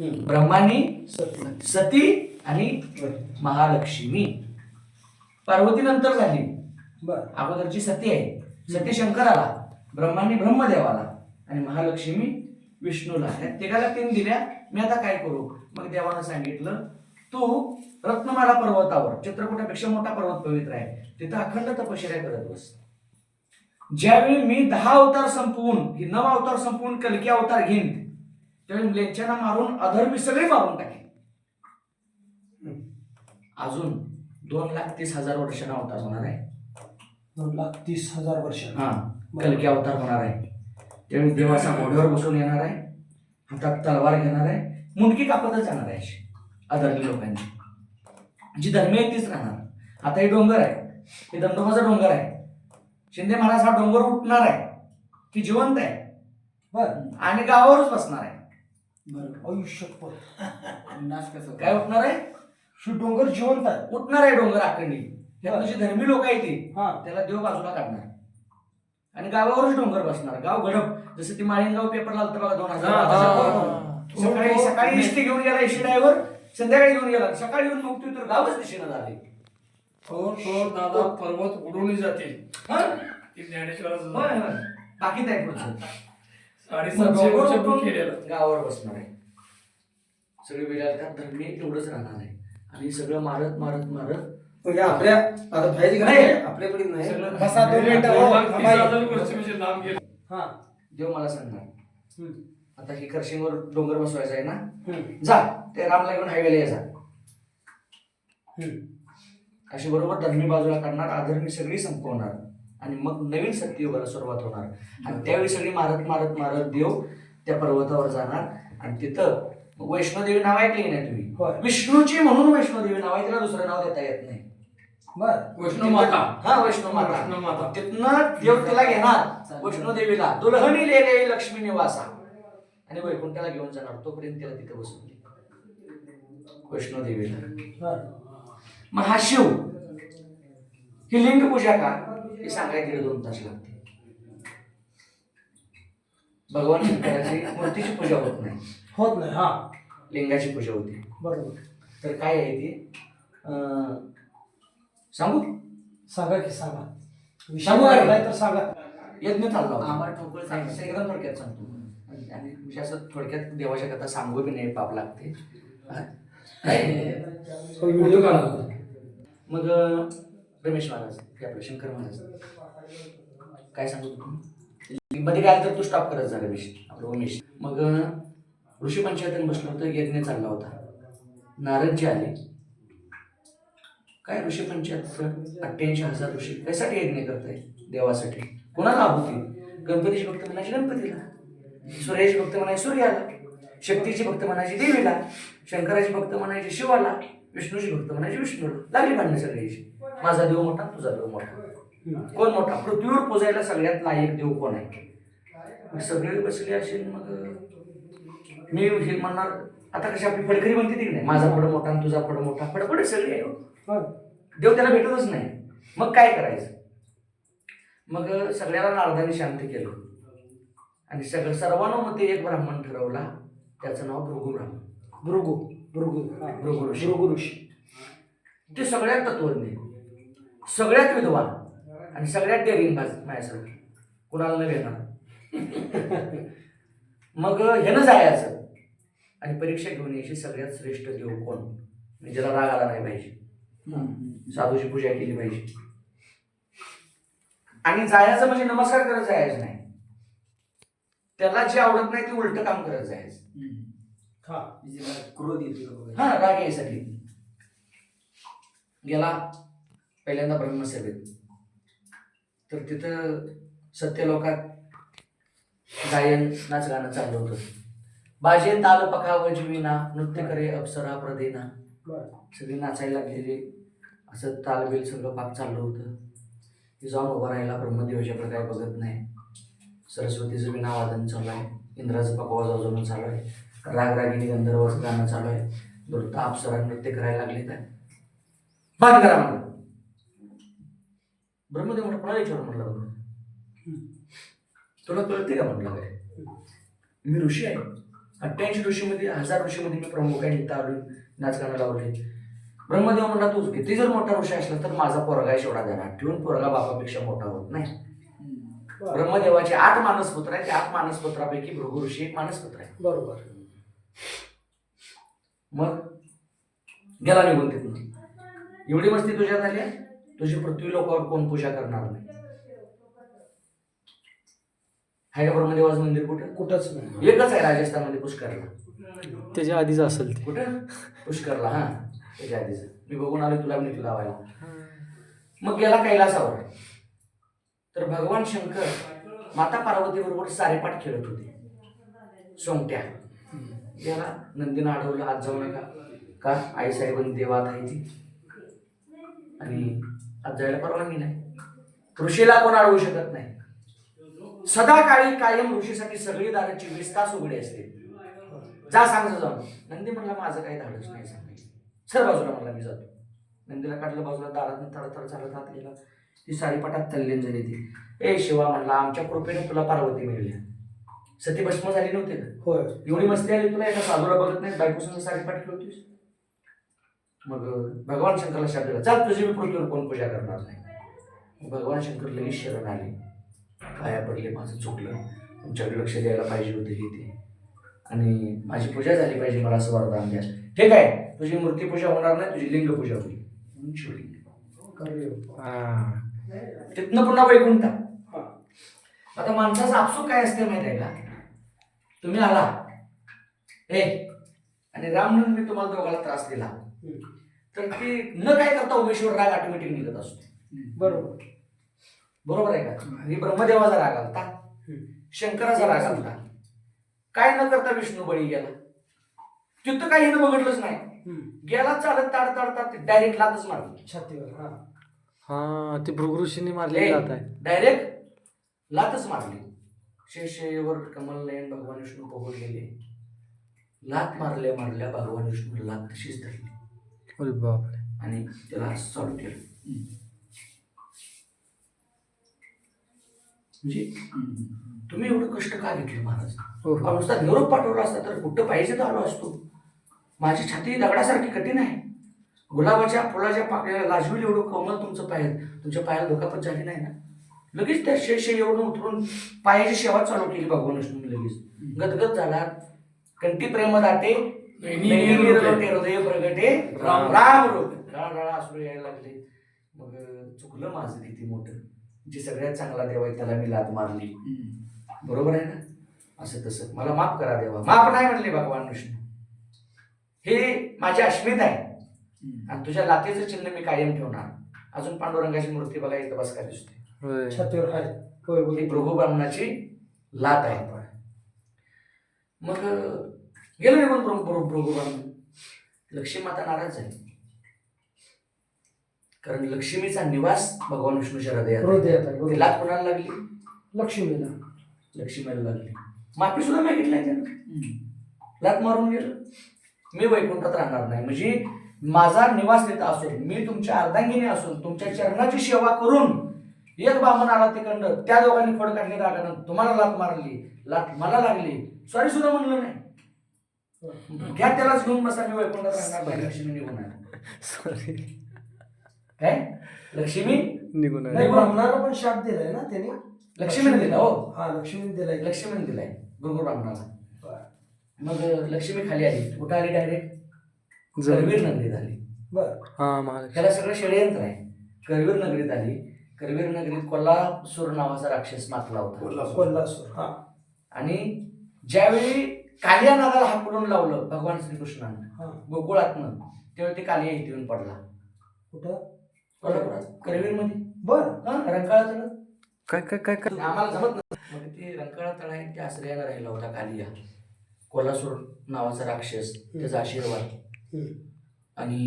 ब्रह्मानी सती. आणि महालक्ष्मी. पार्वती नंतर झाली अगोदरची सती आहे. सती शंकराला ब्रह्मांनी ब्रह्मदेवाला आणि महालक्ष्मी विष्णूला. तिघाला तीन दिल्या. मी आता काय करू? मग देवानं सांगितलं तू रत्नमाला पर्वतावर चित्रकूटापेक्षा मोठा पर्वत पवित्र आहे. तिथं अखंड तपश्चर्या करत बस. ज्यावेळी मी दहा अवतार संपवून की नऊ अवतार संपवून कलकी अवतार घेईन त्यावेळी लेंच्याना मारून अधर्मी सगळे मारून टाकेन अजून दोन लाख तीस हजार वर्षांना अवतार होणार आहे. दोन लाख तीस हजार वर्ष हा कलकी अवतार होणार आहे. त्यावेळी देवाचा घोड्यावर बसून येणार आहे. हातात तलवार घेणार आहे. मुंडकी कापतच जाणार आहे. अधर्मी लोकांची. जी धर्मी आहे तीच राहणार. आता हे डोंगर आहे. हे दंडोबाचा डोंगर आहे. शिंदे महाराज हा डोंगर उठणार आहे. ती जिवंत आहे. बर. आणि गावावरच बसणार आहे. आयुष्य नाश कसं? काय उठणार आहे? शिव डोंगर जिवंत आहे. उठणार आहे डोंगर आखंडी. त्यातली जी धर्मी लोक आहेत ती. हा. त्याला देव बाजूला काढणार. आणि गावावरच डोंगर बसणार. गाव गडप. जसं ती माळीनगाव पेपरला आलतं बघा दोन हजार हा. सकाळी सकाळी इष्टी घेऊन गेला इष्टी ड्रायव्हर संध्याकाळी घेऊन गेला. सकाळी येऊन बघतोय तर गावच दिशेनं झाले थोर थोर दादा पर्वत उडवली जातील. हं? बाकीच आहे पुढचं? साडेसातशे डोंगर वर्ष उठून केलेलं गावावर बसणार आहे सगळे विलायतात धर्मी एवढंच राहणार आहे आणि सगळं मारत मारत मारत म्हणजे आपल्या आता बाहेरची नाही. नाही आपल्याकडे नाही सगळं बसा दोन मिनिटं दोन हो, लाख तीस थांबा. हजार वर्ष म्हणजे लांब गेले हा देव मला सांगणार हम्म. आता ही करशिंगवर डोंगर बसवायचा आहे ना हम्म. जा ते रामला घेऊन हायवेला ये जा हम्म. अशी बरोबर धर्मी बाजूला काढणार अधर्मी सगळी संपवणार आणि मग नवीन सत्ययुगाला सुरुवात होणार. आणि त्यावेळी सगळी मारत मारत मारत देव त्या पर्वतावर जाणार. आणि तिथं वैष्णोदेवी नाव ऐकली नाही तुम्ही? विष्णूची म्हणून वैष्णोदेवी नाव आहे तिला दुसरं नाव देता येत नाही. बर. वैष्णव माता. हा वैष्णव माता. वैष्णव माता. तिथनं देव तिला घेणार वैष्णोदेवीला. दुल्हनी ले गे लक्ष्मी निवासा. आणि वैकुंठाला घेऊन जाणार. तोपर्यंत तिला तिथे बसवली वैष्णोदेवीला. बर. महाशिव. ही लिंग पूजा का? हे सांगायला दीड दोन तास लागते भगवान शंकराची मूर्तीची पूजा होत नाही. होत नाही हा. लिंगाची पूजा होते. बरोबर. तर काय आहे ते? अं, सांगू? सांगा की सांगा. विषय सांगू काय? नाही तर सांगा. यज्ञ चालला होता. आम्हाला ठोकळ सांग. सांग- एकदम थोडक्यात सांगतो. आणि- आणि म्हणजे असं थोडक्यात देवाच्या कथा सांगू बी नाही पाप लागते. हा. व्हिडिओ काढा. मग अं, रमेश महाराज हे आपले शंकर महाराज. काय सांगू तुम्ही? मध्ये काय आलं तर तू स्टॉप करत जा रमेश आपलं उमेश. मग ऋषी पंचायतन बसलो होतं यज्ञ चालला होता. नारदजी आले. काय ऋषी पंचायत अठ्ठ्याऐंशी हजार ऋषी कशासाठी यज्ञ करताय? देवासाठी. कोणाला आहुती? गणपतीची भक्त म्हणायची गणपतीला. सूर्याची भक्त म्हणायची सूर्याला. शक्तीची भक्त म्हणायची देवीला. शंकराची भक्त म्हणायची शिवाला. विष्णूची भक्त म्हणायची विष्णूला लागली भांडणं सगळ्याची. माझा देव मोठा तुझा देव मोठा. कोण मोठा? पृथ्वीवर पोजायला सगळ्यात लायक देव कोण आहे? सगळे बसले असेल मग मी हे म्हणणार आता कशी आपली फडकरी म्हणते ती नाही? माझा फड मोठा आणि तुझा फड मोठा. फडफड सगळे. देव त्याला भेटतच नाही. मग काय करायचं? मग सगळ्याला नारदाने शांत केलं. आणि सगळं सर्वानुमते एक ब्राह्मण ठरवला. त्याचं नाव भृगु ब्राह्मण. भृगु. भृगु. भृगु ऋषी भृगु ऋषी ते सगळ्यात तत्वज्ञ. सगळ्यात विद्वान. आणि सगळ्यात डेअरिंग माझ्यासारखी. कुणाला न? घेणार मग ह्यानं जायचं. आणि परीक्षा घेऊन यायची सगळ्यात श्रेष्ठ देव कोण? म्हणजे ज्याला राग आला नाही पाहिजे. साधूची पूजा केली पाहिजे. आणि जायचं म्हणजे नमस्कार करत जायचं नाही. त्याला जे आवडत नाही ते उलट काम करत जायचं. हा. क्रोध येतो हा राग यायसाठी गेला पहिल्यांदा ब्रह्मसभेत तर तिथं सत्यलोकात गायन नाच गाणं चाललं होतं. बाजे ताल पकाव जीविना नृत्य करे अप्सरा प्रदेना. सगळी नाचायला लागलेली. असं तालबेल सगळं पाक चाललं होतं. ती जाऊन उभा राहिला ब्रह्मदेवाच्याकडे काय बघत नाही. सरस्वतीचं विनावादन चालू आहे. इंद्राचं पकवाज वाजवणं चालू आहे. रागरागिनी गंधर्वाचं गाणं चालू आहे. दुर्ता अप्सरा नृत्य करायला लागले तर. बंद करा म्हणलं. ब्रह्मदेव म्हणलं कोणाला विचारून म्हणलं बघ? तुला कळते का म्हटलं काय? मी ऋषी आहे. अठ्ठ्याऐंशी ऋषीमध्ये हजार ऋषीमध्ये मी प्रमुख आहे इथं आलो नाच गाणं लावले ब्रह्मदेव म्हणला तूच किती जर मोठा ऋषी असला तर माझा पोरगा आहे शेवढा देणार ठेवून पोरगा बापापेक्षा मोठा होत नाही. बरं. ब्रह्मदेवाचे आठ मानसपुत्र आहेत. त्या आठ मानसपुत्रापैकी भृगु ऋषी एक मानसपुत्र आहे. बरोबर. मग गेला निघून तिथून. एवढी मस्ती तुझ्यात आली? आहे? तुझी पृथ्वी लोकावर कोण पूजा करणार नाही? का ब्रह्मदेवाचं मंदिर कुठं? कुठंच नाही. एकच आहे राजस्थानमध्ये पुष्करला. त्याच्या आधीच असेल ते. कुठं? पुष्करला हा. त्याच्या आधीच. मी बघून आलो तुला मी तुला लावायला. मग गेला कैलासावर. तर भगवान शंकर माता पार्वती बरोबर सारेपाठ खेळत होते. सोंगट्या. याला नंदीनं अडवलं आज जाऊ नका. का? आई साहेबांनी देवात आहे ती. आणि आज जायला परवानगी नाही. ऋषीला कोण अडवू शकत नाही. सदा काळी कायम ऋषीसाठी सगळी दारं चोवीस तास उघडी असते. जा सांग जाऊन. नंदी म्हणला माझं काही धाडच नाही सांगायचं. सर बाजूला म्हणला मी जातो. नंदीला काढलं बाजूला दारात थड थड चालत हात गेला ती सारीपाटात तल्लीन झाली ती. ए शिवा म्हणला आमच्या कृपेने तुला पार्वती मिळल्या सती भस्म झाली नव्हती का होय. एवढी मस्ती आली तुला एका साधूला बघत नाही? बायको संग सारीपाट खेळतोस मग भगवान शंकरला शाप दिला. चाल तुझी मी पृथ्वीवर कोण पूजा करणार नाही? भगवान शंकर लगेच शरण आले. पाया पडले माझं चुकलं. तुमच्याकडे लक्ष द्यायला पाहिजे होते हे ते. आणि माझी पूजा झाली पाहिजे मला असं वरदान द्या ठीक आहे तुझी मूर्ती पूजा होणार नाही तुझी लिंग पूजा होईल. शिवलिंग. तिथनं पुन्हा वैकुंठ. आता माणसाचं आपसूक काय असते माहिती आहे का? तुम्ही आला. ए आणि रामनं मी तुम्हाला दोघाला त्रास दिला. तर ती न काय करता उमेश्वर राग ऑटोमॅटिक निघत असतो. बरोबर. बरोबर आहे का? आणि ब्रह्मदेवाचा राग आलता. शंकराचा राग आलता. काय न करता विष्णू बळी गेला. तिथं काही न बघितलंच नाही. गेला चालत ताड ताड ताड डायरेक्ट लातच मारली. छातीवर हा. हा ते भृगऋषीने मारले जात आहे. डायरेक्ट लातच मारली. शेषेवर कमल नयन भगवान विष्णू पोहोल गेले. लात मारल्या मारल्या भगवान विष्णू लात तशीच धरली. अरे बापरे. आणि त्याला चालू केलं. म्हणजे तुम्ही एवढं कष्ट का घेतले महाराज? हो हा. नुसता निरोप पाठवला असता तर कुठं पाहिजे तर आलो असतो. माझी छाती दगडासारखी कठीण आहे. गुलाबाच्या फुलाच्या पाकळ्याला लाजवील एवढं कोमल तुमचं पाय तुमच्या पायाला धोकापत झाली नाही ना? लगेच त्या शेष एवढं उतरून पायाची सेवा चालू केली भगवान विष्णू लगेच. गदगद झाला. कंठी प्रेम. निरोटे हृदय प्रगटे. राम. राम. राळा असू यायला लागले. मग चुकलं माझं किती मोठं. जे सगळ्यात चांगला देव आहे त्याला मी लात मारली. बरोबर आहे ना? असं तसं. मला माफ करा देवा. माफ नाही म्हणले भगवान विष्णू. हे माझी अस्मिता आहे. आणि तुझ्या लातेचं चिन्ह मी कायम ठेवणार. अजून पांडुरंगाची मूर्ती बघा इथं बस काय दिसते होय. छातीवर आहे होय ही प्रभू ब्राह्मणाची लात आहे मग अं, गेलं निघून प्रभू प्रभू प्रभू ब्राह्मण लक्ष्मी माता नाराज झाली कारण लक्ष्मीचा निवास भगवान विष्णूच्या हृदयात आहे. हृदयात आहे ती बरोबर. लात कोणाला लागली? लक्ष्मीला. लक्ष्मीला लागली. माफी सुद्धा मागितली त्यानं. लात मारून गेलं. मी वैकुंठात राहणार नाही. म्हणजे माझा निवास तिथं असून मी तुमच्या अर्धांगिनी असून तुमच्या चरणाची सेवा करून एक बामण आला तिकडनं. त्या दोघांनी फड काढली रागानं. तुम्हाला लात मारली. लात मला लागली. सॉरी सुद्धा म्हणलं नाही. घ्या त्यालाच घेऊन बसा मी वैकुंठात राहणार लक्ष्मी निघून सॉरी काय लक्ष्मी? निघून. ब्राह्मणाला पण शाप दिलाय ना त्याने? लक्ष्मीने दिला हो. हा लक्ष्मीने दिलाय. लक्ष्मीने दिलाय. गुरु ब्राह्मणाला. बरं. मग लक्ष्मी खाली आली. कुठं आली डायरेक्ट करवीर नगरीत आली. बर. हा त्याला सगळं षडयंत्र आहे. करवीर नगरीत आली. करवीर नगरीत कोल्हासूर नावाचा राक्षस मातला होता. कोल्हासूर हा. आणि ज्यावेळी कालिया नागाला हात पडून लावलं भगवान श्रीकृष्णानं हा. गोकुळातनं त्यावेळी ते कालिया इथे येऊन पडला. कुठं? कोल्हापुरात करवीरमध्ये बर रंकाळा तळ. काय काय काय काय? आम्हाला जमत नाही मग ते रंकाळा तळ आहे त्या आश्रयाला राहिला होता कालिया. कोल्हासूर नावाचा राक्षस त्याचा आशीर्वाद. आणि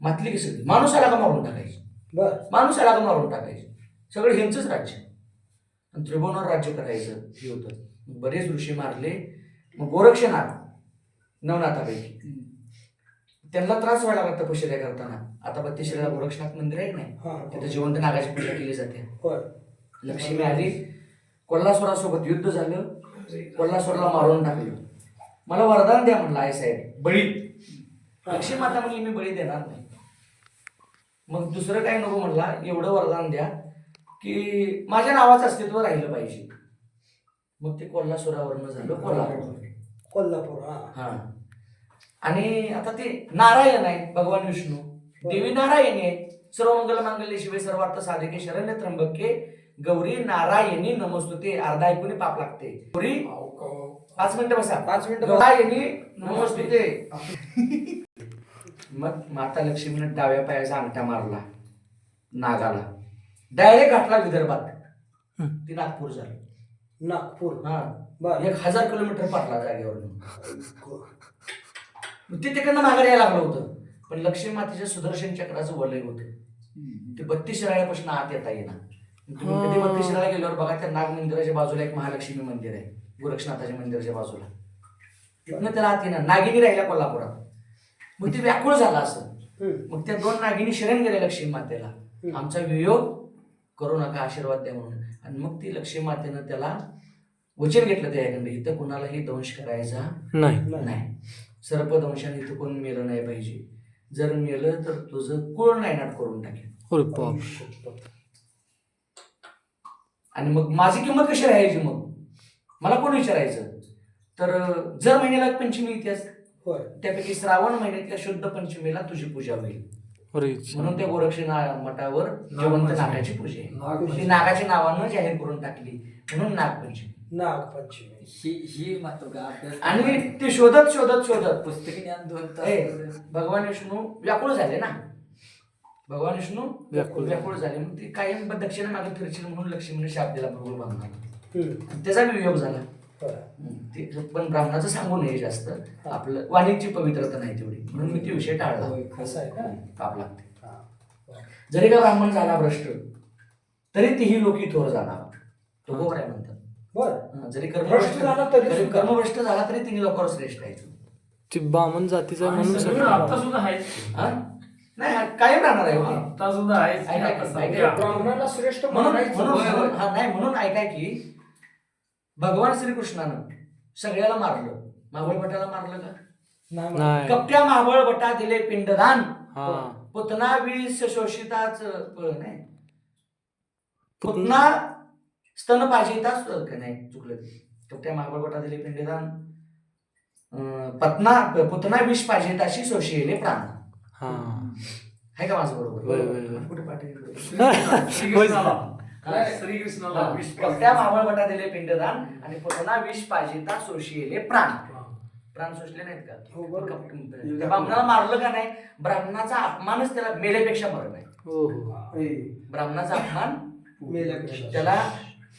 मातली की सगळी माणूस आला का मारून टाकायची? बर माणूस आला का मारून टाकायचे. सगळं ह्यांचंच राज्य. आणि त्रिभुवनावर राज्य करायचं हे होतं. मग बरेच ऋषी मारले मग गोरक्षनाथ नवनाथापैकी. त्यांना त्रास व्हायला लागला तपश्चर्या करताना. आता बत्तीसला गोरक्षनाथ मंदिर आहे की नाही? तिथे जिवंत नागाची पूजा केली जाते. लक्ष्मी आली. कोल्हासुरासोबत युद्ध झालं. कोल्हासुरला मारून टाकलं. मला वरदान द्या म्हणलं आई साहेब. बळी. लक्ष्मी माता म्हणली मी बळी देणार नाही. मग दुसरं काय नको म्हणला एवढं वरदान द्या की माझ्या नावाचं अस्तित्व राहिलं पाहिजे. मग ते कोल्हासुरावरनं झालं कोल्हापूर. कोल्हापूर हा. हा. आणि आता ते नारायण आहे भगवान विष्णू. देवी नारायणी आहे सर्व मंगल मांगल्य शिवे सर्वार्थ साधिके शरण्य त्र्यंबके गौरी नारायणी नमस्तुते. अर्धा ऐकून पाप लागते. गौरी पाच मिनिटं बसा. पाच मिनिटं. नारायणी नमस्तुते. मग माता लक्ष्मीने डाव्या पायाचा अंगठा मारला नागाला. डायरेक्ट घातला विदर्भात. ती नागपूर झाली. नागपूर? हा. बर. एक हजार किलोमीटर पाठला जागेवर ते तिकडनं माघारी यायला लागलं होतं. पण लक्ष्मी मातेच्या सुदर्शन चक्राचं वलय होतं. ते बत्तीस शिराळ्यापासून आत येता येणार तुम्ही कधी हा. बत्तीस शिराळा गेल्यावर बघा त्या नाग मंदिराच्या बाजूला एक महालक्ष्मी मंदिर आहे. गोरक्षनाथाच्या मंदिराच्या बाजूला. तिथनं त्याला आत येणार नागिनी राहिल्या कोल्हापुरात. मग ते व्याकुळ झाला असं. मग त्या दोन नागिनी शरण गेल्या लक्ष्मी मातेला. आमचा वियोग करू नका आशीर्वाद द्या म्हणून. आणि मग ती लक्ष्मी मातेनं त्याला वचन घेतलं त्याच्याकडे इथं कुणालाही दंश करायचा नाही. नाही. सर्पदंशाने इथं कोण मेलं नाही पाहिजे. जर मेलं तर तुझं कुळ नायनाट करून टाकेल. आणि मग माझी किंमत कशी राहायची मग? मला कोण विचारायचं? तर जर महिन्याला पंचमी इतिहास होय. त्यापैकी श्रावण महिन्यातल्या शुद्ध पंचमीला तुझी पूजा होईल. म्हणून त्या गोरक्षी मठावर जवंत नागाची पूजा आहे. नागपंचमी. नागाच्या नावानं जाहीर करून टाकली म्हणून नागपंचमी. नागपंचमी. ही ही महत्त्व का अभ्यास आणि ते शोधत शोधत शोधत. पुस्तकी ज्ञान दोन ए, तास भगवान विष्णू व्याकुळ झाले ना? भगवान विष्णू व्याकुळ झाले. व्याकुळ झाले. मग ते कायम दक्षिण मागे फिरशील म्हणून लक्ष्मीने शाप दिला हम्म. त्याचा वियोग झाला. ते पण ब्राह्मणाचं सांगू नये जास्त. आपलं वाणिज्य पवित्रता नाही तेवढी. म्हणून मी ते विषय टाळला. होय, असं आहे का? पाप लागते. जरी का ब्राह्मण झाला भ्रष्ट तरी तीही लोकी थोर जाणार. तो आहे म्हणतात? बर. जरी भ्रष्ट कर्मभ्रष्ट झाला तरी. कर्मभ्रष्ट झाला तरी तिन्ही लोकांवर श्रेष्ठ आहे. तो. बामण जातीचा आहे म्हणून सगळं सगळं आता सुद्धा आहेच हा? नाही कायम राहणार आहे. आता सुद्धा. सध्या. ब्राह्मणाला श्रेष्ठ म्हणून नाही म्हणून ऐका की भगवान श्रीकृष्णानं सगळ्याला मारलं. मावळ भटाला मारलं का? नाही. कपट्या मावळ भटा दिले पिंडदान. हा. पुतना वीस शोषिताच नाही. पुतना स्तन पाजिताच नाही चुकलं ते. कपट्या मावळ भटा दिले पिंडदान. अं, पत्ना पुतना विष पाजिताशी शोषिले प्राण. हा. आहे का माझं बरोबर? होय, होय, होय. कुठे पाठी श्रीकृष्णाला. हा. श्रीकृष्णाला विष कपट्या मावळ भटा दिले पिंडदान आणि पुतना विष पाजिता शोषिले प्राण. प्राण सोसले नाहीत का? हो, त्या ब्राह्मणाला मारलं का नाही ब्राह्मणाचा अपमानच त्याला मेलेपेक्षा मरण आहे हो हो. ब्राह्मणाचा अपमान. त्याला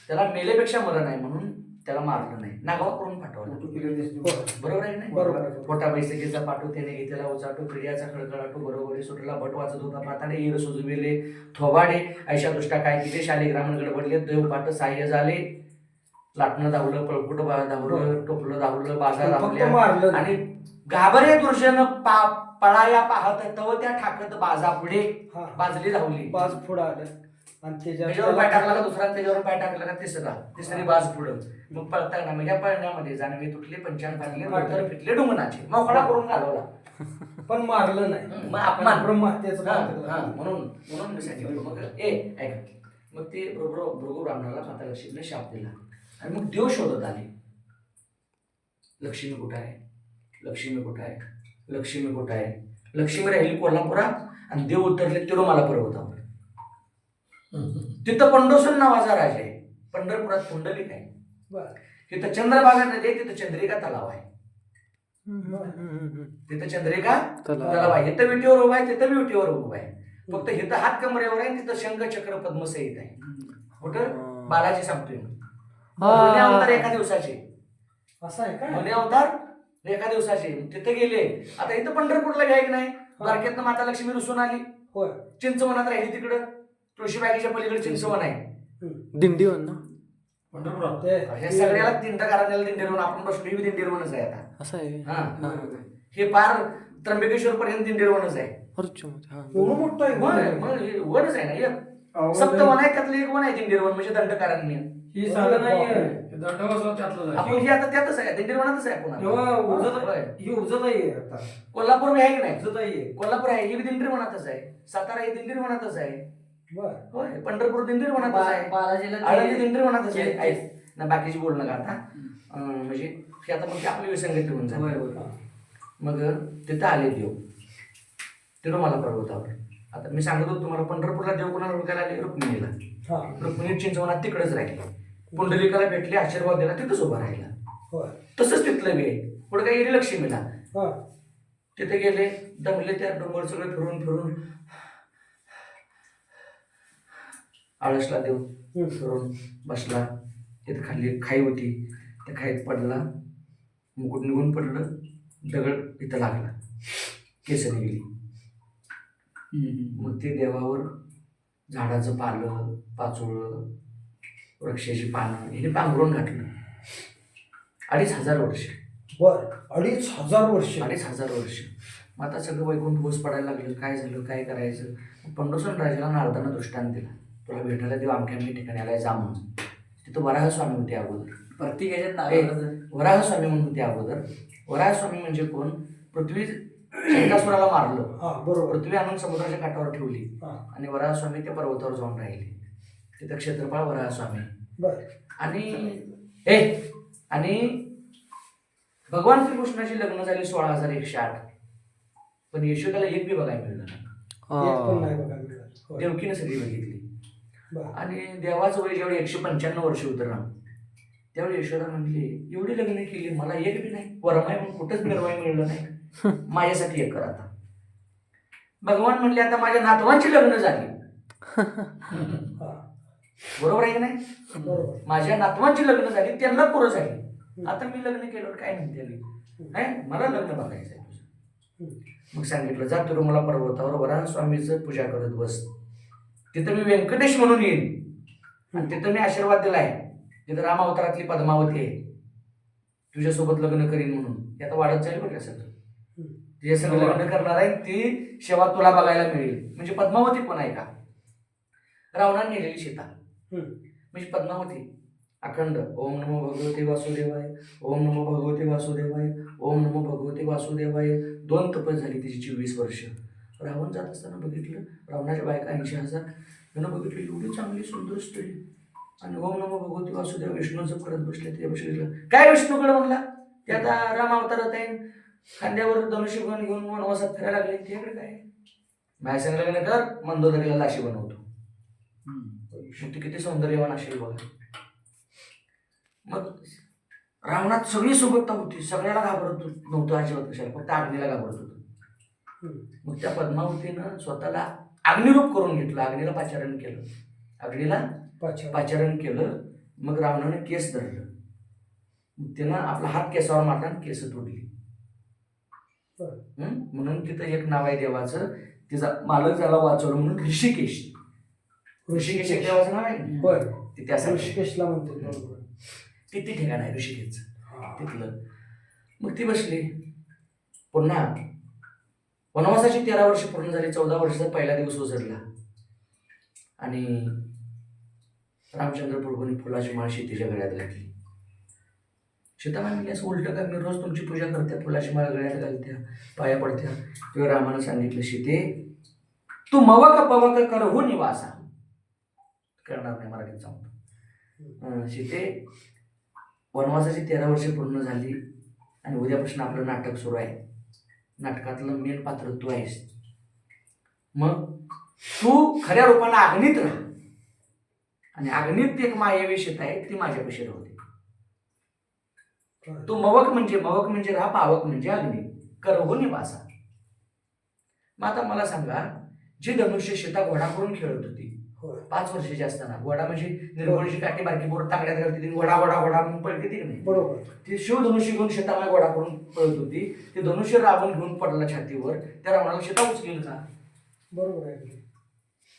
त्याला मेलेपेक्षा मरण आहे म्हणून त्याला मारलं नाही. नागावा करून पाठवलं. बरोबर आहे नाही? बरोबर आहे. पोटा बैसकीचा पाठू त्याने घेतलेला उचाटू पिढ्याचा खळखळाटू बरोबरी सुटला बट वाचत होता. पाताडे सुजविले थोबाडे ऐशा दुष्टा काय केले? शाले ग्रामीण गडबडले देव पाट साह्य झाले. लाटणं धावलं पळकुट धावलं टोपलं धावलं बाजार मारलं. आणि घाबरे दुर्जन पा पळाया पाहत तव त्या ठाकत बाजा पुढे. बाजली धावली. पाच पुढं आलं. आणि त्याच्यावर पाय टाकला का दुसरा? त्याच्यावर पाय टाकला का तिसरा? तिसरी बाज पुढं. मग पळताना म्हणजे पळण्यामध्ये जाणवे तुटले पंचांग फाटले डुंगणाचे. मोकळा करून घालवला. पण मारलं नाही. मग अपमान. ब्रह्महत्येचं हा, हा, झालं. म्हणून म्हणून मी सांगितलं मग ए ऐका मग ते भृगु भृगु ब्राह्मणाला माता लक्ष्मीने शाप दिला. आणि मग देव शोधत आले. लक्ष्मी कुठं आहे? लक्ष्मी कुठं आहे? लक्ष्मी कुठं आहे? लक्ष्मी राहिली कोल्हापुरात आणि देव उतरले तिरुमाला पर्वतावर तिथं पंडोसून नावाचा राजा आहे. पंढरपुरात पुंडलिक आहे. तिथं चंद्रभागा नदी आहे तिथं चंद्रिका तलाव आहे. तिथं चंद्रिका तलाव. आहे. इथं विटीवर उभा आहे तिथं विटीवर उभा आहे. फक्त इथं हात कमरेवर आहे तिथं शंख चक्र पद्म सहित आहे. कुठं बालाजी सांगतोय दोन्ही अवतार एका दिवसाचे. असं आहे का? दोन्ही अवतार एका दिवसाचे. तिथे गेले. आता इथं पंढरपूरला घ्याय की नाही द्वारकेतनं माता लक्ष्मी रुसून आली. होय. चिंचवनात राहिली तिकडं. तुळशीबागेच्या पलीकडे चिंचवण आहे दिंडीवर ना? पंढरपुरात ते हे सगळ्याला दिंड करायला दिंडीरवण आपण बसलो ही दिंडीरवणच आहे आता. असं आहे हा. पार त्र्यंबकेश्वर पर्यंत दिंडीरवणच आहे. हा. एवढं मोठं आहे वन. हे वनच आहे ना एक. आहे. त्यातलं एक वन आहे दिंडीरवन म्हणजे दंडकारण्य. ही साधं नाहीये. हे दंडवस्त्र त्यातलं आहे. आपण ही आता त्यातच आहे दिंडीरवनातच आहे आपण आता. तेव्हा उजत होय. ही उजत आहे आता. कोल्हापूर बी आहे की नाही? उजत आहे. कोल्हापूर आहे ही बी दिंडीरवनातच आहे. सातारा ही दिंडीरवनातच आहे. बर होय पंढरपूर दिंडीरवनातच बा- आहे बालाजीला आळंदी ते- दिंडीरवनातच आहे ते- ऐक, ना बाकीची बोल नका आता. अं, म्हणजे आता मग आपली विसंगती होऊन होय, होय. मग तिथं आले देव. तिरुमला पर्वतावर आता मी सांगत होतो तुम्हाला पंढरपूरला देव कोणाला ओळखायला आले? रुक्मिणीला. हा. रुक्मिणी चिंचवनात तिकडेच राहिले. पुंडलिकाला भेटले आशीर्वाद दिला तिथंच उभा राहिला. होय. तसंच तिथलं बी आहे. पुढे काही गेली लक्ष्मीला. हा. तिथे गेले दमले त्या डोंगर सगळे फिरून फिरून. आळसला देव हम्म. फिरून बसला. तिथे खाली खाई होती. त्या खाईत पडला. मुकुट निघून पडलं. दगड इथं लागला. केस निघली. मग ते देवावर झाडाचं पालं पाचोळं वृक्षाची पानं हे पांघरून घातलं. अडीच हजार वर्ष. बर. अडीच हजार वर्ष. अडीच हजार वर्ष. मग आता सगळं वैकुंठ बोस पडायला लागलं. काय झालं? काय करायचं? पंडोसन राजाला नारदानं दृष्टांत दिला. तुला भेटायला देऊ अमक्या अमक्या ठिकाणी आलाय जा म्हणून. तिथं वराह स्वामी होते अगोदर. प्रत्येक ह्याच्यात नाव वराह स्वामी म्हणून होते अगोदर. वराह स्वामी म्हणजे कोण? पृथ्वी शंकासुराला मारलं. बरोबर. पृथ्वी आणून समुद्राच्या काठावर ठेवली. आणि वराह स्वामी त्या पर्वतावर जाऊन राहिले. तिथं क्षेत्रपाळ वराह स्वामी बर. आणि ए आणि भगवान श्रीकृष्णाची लग्न झाली सोळा हजार एकशे आठ. पण यशोदाला एक बी बघायला होय. देवकीने सगळी बघितली. आणि देवाचं वय ज्यावेळी एकशे पंच्याण्णव वर्ष होतं राम. त्यावेळी यशोदा म्हणली एवढी लग्न केली मला एक बी नाही. वरमाय म्हणून कुठंच निर्वाय मिळलं नाही. माझ्यासाठी एक कर आता. भगवान म्हणले आता माझ्या नातवांची लग्न झाली. बरोबर आहे की नाही? माझ्या नातवांची लग्न झाली त्यांना पोरं झाली. आता मी लग्न केल्यावर काय म्हणते नाही मला लग्न बघायचं मग सांगितलं जा तिरुमला पर्वतावर वराह स्वामीचं पूजा करत बस. तिथं मी व्यंकटेश म्हणून येईन. आणि तिथं मी आशीर्वाद दिलाय तिथं राम अवतारातली पद्मावती आहे. तुझ्यासोबत लग्न करीन म्हणून. हे आता वाढत जाईल बघा सगळं. तुझ्या सगळं लग्न करणार आहे ती सेवा तुला बघायला मिळेल. म्हणजे पद्मावती कोण आहे का? रावणाने नेलेली सीता. म्हणजे पद्मावती. अखंड. ओम नमो भगवते वासुदेवाय. ओम नमो भगवते वासुदेवाय. ओम नमो भगवते वासुदेवाय. दोन तपस झाली तिची चोवीस वर्ष. रावण जात असताना बघितलं. रावणाच्या बायका ऐंशी हजार. त्यानं बघितलं एवढी चांगली सुंदर स्त्री. आणि ओम नमो भगवते वासुदेव विष्णू जप करत बसले ते बसले काय विष्णूकडे? म्हणला. ते आता राम अवतारात आहे. खांद्यावर धनुष्य घेऊन घेऊन वनवासात फिरायला लागले. त्याकडे काय? माझ्या संग लग्न कर. मंदोदरीला लाशी बनवतो. ती किती सौंदर्यवान असेल बघा. मग रावणात सगळी सोबतता होती. सगळ्याला घाबरत होत- नव्हतं अजिबात कशाला. फक्त अग्नीला घाबरत होतं. मग त्या पद्मावतीनं स्वतःला अग्निरूप करून घेतलं अग्नीला पाचारण केलं. अग्नीला पाचारण. केलं मग रावणाने केस धरलं. त्यानं आपला हात केसावर मारला आणि केस तोडली. बरं. म्हणून तिथं एक नाव आहे देवाचं. तिचा मालक त्याला वाचवलं म्हणून ऋषिकेश. ऋषिकेश एक देवाचं नाव आहे ना? होय. ते त्यासाठी. ऋषिकेशला म्हणते किती ठिकाण आहे ऋषिकेशचं. हा. तिथलं. मग ती बसली. पुन्हा वनवासाची तेरा वर्ष पूर्ण झाली चौदा वर्षाचा पहिला दिवस उजडला आणि रामचंद्र प्रभूंनी फुलाची माळ शेतीच्या गळ्यात घातली. सीताबाई म्हणली असं उलट का मी रोज तुमची पूजा करते फुलाची माळ गळ्यात घालत्या पाया पडत्या. तेव्हा रामानं सांगितलं सीते तू मवक पवक कर हो निवासा. करणार नाही मराठीत सांगतो सीते वनवासाची तेरा वर्ष पूर्ण झाली आणि उद्यापासून आपलं नाटक सुरू आहे. नाटकातलं मेन पात्र तू आहेस. मग तू खऱ्या रूपाला अग्नीत राहा. आणि अग्नीत एक मायावी शेत आहे ती माझ्यापाशी राहू दे. तू मवक म्हणजे मवक म्हणजे राहा पावक म्हणजे अग्नी. करहो निवासा. मग आता मला सांगा जी धनुष्य शेता घोडा करून खेळत होती पाच वर्षाची असताना. घोडा म्हणजे निर्गुणची काठी बारकी बोर तांगड्यात घालते ती घोडा घोडा घोडा म्हणून पळते ती नाही? बरोबर. ती शिवधनुष्य घेऊन शेतामध्ये घोडा करून पळत होती. ते धनुष्य रावण घेऊन पडला छातीवर. त्या रावणाला शेता उचलेल का? बरोबर आहे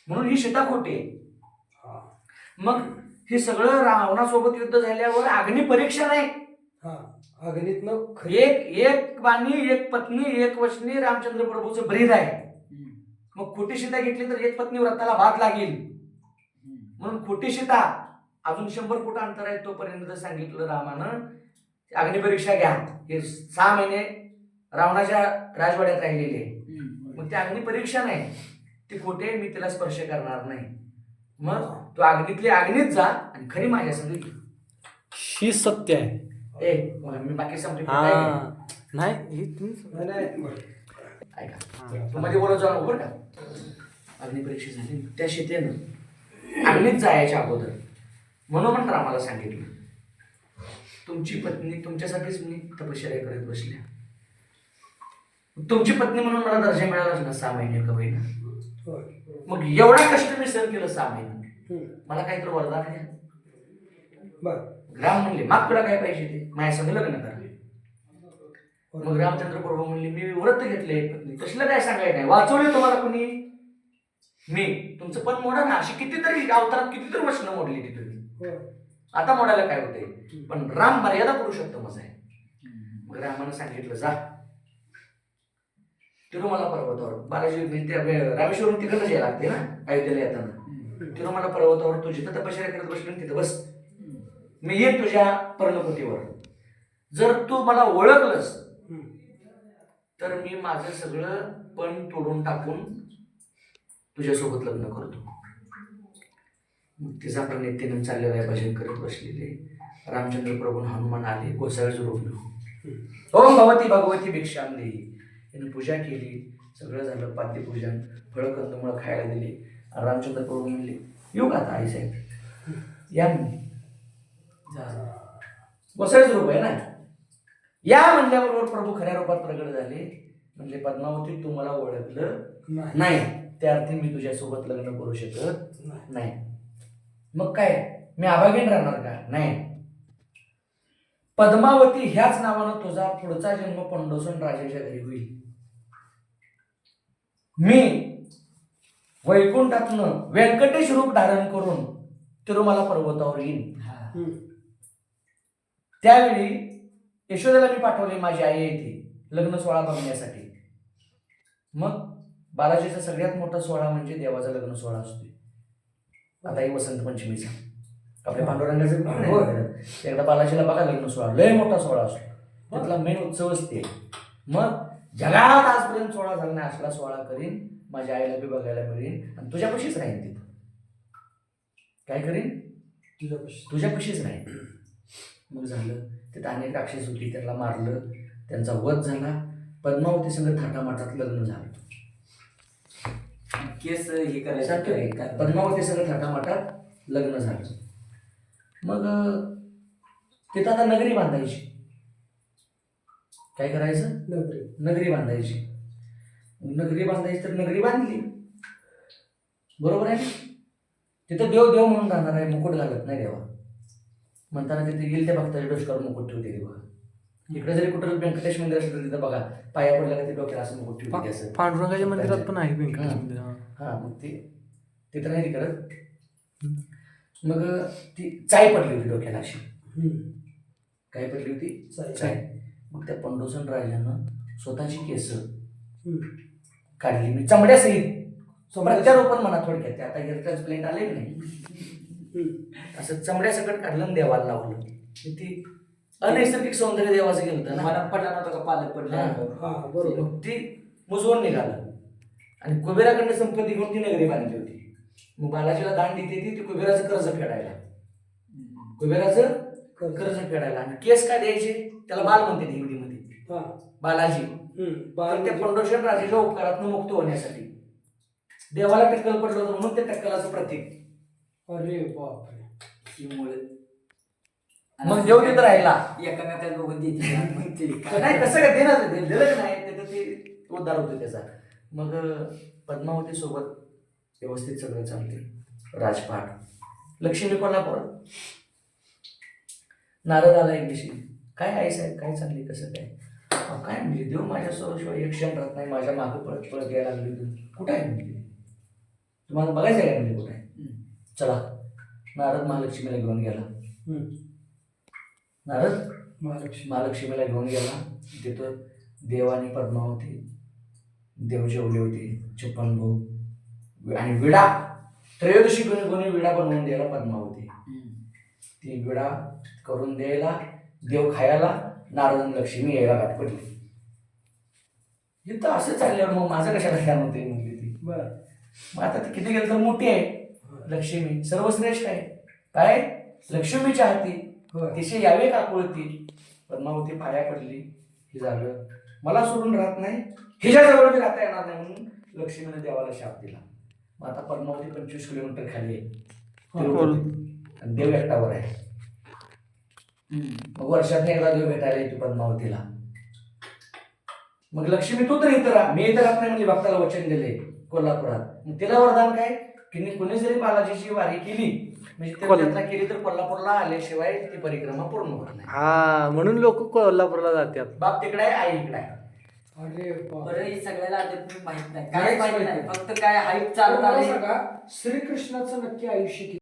म्हणून ही शेता खोटी आहे. हा. मग हे सगळं रावणासोबत युद्ध झाल्यावर अग्नी परीक्षा नाही. हा. अग्नीतनं खरी एक एक बाणी एक पत्नी एक वचनी रामचंद्र प्रभूचं ब्रीद आहे. मग खोटी सीता घेतली तर एक पत्नी व्रताला भात लागेल. म्हणून खोटी सीता अजून शंभर फूट अंतर आहे तोपर्यंत सांगितलं रामानं अग्निपरीक्षा घ्या. हे सहा महिने रावणाच्या राजवाड्यात राहिलेले. मग ती अग्निपरीक्षा नाही. ती कुठे मी तिला स्पर्श करणार नाही. मग तू अग्नीतली अग्नीत जा आणि खरी माझ्या संग ये. ही सत्य आहे. ए मी बाकी संपली नाही. ऐका. तू मध्ये बोलत जाऊ बरं का? अग्निपरीक्षा झाली. त्या शेतीनं अग्नीत जायच्या अगोदर. म्हणून रामाला सांगितलं. तुमची पत्नी तुमच्यासाठीच मी तपश्चर्या करत बसल्या. तुमची पत्नी म्हणून मला दर्जा मिळालाच ना सहा महिने का महिना? मग एवढा कष्ट मी सहन केलं सहा महिने. मला काहीतरी वरदान आहे. ग्राम म्हणले माग तुला काय पाहिजे ते? माझ्या संग लग्न करा. मग रामचंद्र प्रभू म्हणले मी व्रत घेतले पत्नी. कसलं काय सांगायचं नाही वाचवले तुम्हाला कुणी? मी. तुमचं पण मोडा ना. अशी कितीतरी अवतारात कितीतरी वचनं मोडली ती तुम्ही. आता मोडायला काय होते पण राम मर्यादा पुरुषोत्तम आहे मग रामानं सांगितलं जा. तिरुमला पर्वतावर. बालाजी म्हणजे रामेश्वरून तिकडे यायला लागते ना अयोध्येला येताना. तिरुमला पर्वतावर तू जिथं तपश्चर्या करत बसली तिथं बस. मी येईन तुझ्या पर्णकुटीवर जर तू मला ओळखलंस. तर मी माझं सगळं पण तोडून टाकून तुझ्यासोबत लग्न करतो. मग तिचा प्रणितीनं चाललेला आहे भजन करत बसलेले. रामचंद्र प्रभू हनुमान आले गोसाव्याचं रूप ओम भगवती भगवती भिक्षाम देई याने पूजा केली. सगळं झालं. पाद्यपूजन फळं कंदमुळं खायला दिली. रामचंद्र प्रभू म्हणले येऊ का आता आई साहेब? या मी गोसाव्याचं रूप आहे ना? या म्हणल्याबरोबर प्रभू खऱ्या रूपात प्रगट झाले. म्हणजे पद्मावती तू मला ओळखलं नाही. त्या अर्थी मी तुझ्यासोबत लग्न करू शकत नाही. मग काय? मी आभागीन राहणार का? नाही. पद्मावती ह्याच नावानं तुझा पुढचा जन्म पंडोसन राजाच्या घरी होईल. मी वैकुंठातनं व्यंकटेश रूप धारण करून तिरुमला पर्वतावर येईन. त्यावेळी यशोदेला मी पाठवले माझी आई येते लग्न सोहळा बघण्यासाठी मग बालाजीचा सगळ्यात मोठा सोहळा म्हणजे देवाचा लग्न सोहळा असतो आता ही वसंत पंचमीचा. आपल्या पांडुरंगाचं. एकदा बालाजीला बघा लग्न सोहळा. लय मोठा सोहळा असतो. त्यातला मेन उत्सवच ते मग जगात आजपर्यंत सोहळा झाला नाही. असला सोहळा करीन. माझ्या आईला बी बघायला मिळेल आणि तुझ्यापाशीच राहीन तिथं. काय करीन? तुझ्यापाशी. तुझ्यापाशीच राहीन. मग झालं. तिथं अनेक राक्षस होती. त्याला मारलं. त्यांचा वध झाला. पद्मावती संग थाटामाटात लग्न झालं. केस हे सांगतो की, करायचं पद्मावती संग थाटामाटात लग्न झालं. मग तिथं आता नगरी बांधायची. काय करायचं? नगरी. नगरी बांधायची. नगरी बांधायची तर नगरी बांधली. बरोबर आहे? तिथं देव देव म्हणून राहणार आहे मुकुट घालत नाही देवा. म्हणताना तिथे येईल त्या भक्ताच्या डोसकावर मुकुट ठेवते बघा इकडे जरी कुठं व्यंकटेश मंदिर असेल तर तिथं बघा पाया पडल्या का ते डोक्याला असं मुकुट ठेवते असं. पांडुरंगाच्या मंदिरात पण आहे व्यंकटेश. मंदिर हा. हा मग ते तिथं नाही ती करत मग ती चाय पडली होती डोक्याला अशी. काय पडली होती. चाय. मग त्या पंडोसन राजानं स्वतःची केस. काढली. मी चमड्यासहित समजा- प्रत्यारोपण म्हणा थोडक्यात. ते आता हेअर ट्रान्सप्लांट आले की नाही. असं चमड्यासकट काढलं देवाला लावलं. आणि ती अनैसर्गिक सौंदर्य देवाचं गेलं होतं. ना मनात पडला नव्हता का? पालक पडला. ती मुजवून निघालं. आणि कुबेराकडनं संपत्ती घेऊन ती नगरी बांधली होती. मग बालाजीला दान देते ती ती कुबेराचं कर्ज फेडायला. कुबेराचं कर्ज. कर्ज फेडायला. आणि केस काय द्यायचे? त्याला बाल म्हणते ते हिंदीमध्ये. हा. बालाजी. पण बाल त्या पंडोशन राजाच्या उपकारातून मुक्त होण्यासाठी. देवाला टक्कल पडलं होतं म्हणून त्या टक्कलाचं प्रतीक. अरे बापरे. मुळे मग देव तिथं राहिला. एकामेकाला बघून देते ते नाही कसं काय देणार ते दिलं का नाही त्याचं ते उद्धार होतो त्याचा. मग अं, पद्मावती सोबत व्यवस्थित सगळं चालते राजपाट. लक्ष्मी कोल्हापूर नारद आला एक दिवशी. काय आई साहेब काय चालली कसं काय? काय म्हणजे देव माझ्या शिवाय एक क्षण राहत नाही. माझ्या मागं पळत पळत यायला लागली कुठं आहे म्हणजे? तुम्हाला बघायचं आहे म्हणजे कुठं आहे. चला. नारद महालक्ष्मीला घेऊन गेला. नारद? महालक्ष्मी. महालक्ष्मीला घेऊन गेला. तिथं देव आणि पद्मावती देव जेवले होते छप्पन भोग आणि विडा त्रयोदशी गुणी गुणी विडा बनवून द्यायला पद्मावती. ती विडा करून द्यायला देव खायला नारद आणि लक्ष्मी यायला गाठ पडली. इथं असं चालल्यावर मग माझं कशाला ध्यान होते म्हणली ती. बर. मग आता ती किती गेलं तर मोठी आहे लक्ष्मी. सर्वश्रेष्ठ आहे. काय? लक्ष्मीच्या हाती. तिचे यावे काकुळती पद्मावती पाया पडली. हे झालं. मला सोडून राहत नाही. हिच्याजवळ मी राहता येणार नाही म्हणून लक्ष्मीने देवाला शाप दिला. मग आता पद्मावती पंचवीस किलोमीटर खाली आहे. देव एकटावर आहे. मग वर्षात एकदा देव भेटायला येतो पद्मावतीला. मग लक्ष्मी तू तर इथं राहा. मी इथं राहत नाही म्हणजे भक्ताला वचन दिले कोल्हापुरात. मग तिला वरदान काय? की कोणी जरी बालाजीची वारी केली म्हणजे कोल्हा- तीर्थयात्रा केली तर कोल्हापूरला आल्याशिवाय ती परिक्रमा पूर्ण होत नाही. हा म्हणून लोक कोल्हापूरला जातात. बाप तिकडे आहे आई इकडे आहे. अरे बाप. बरं हे सगळ्याला माहीत नाही. काहीच काय माहीत माहीत नाही. नाही. फक्त काय हाईट चालत मला आली सांगा श्रीकृष्णाचं नक्की आयुष्य किती?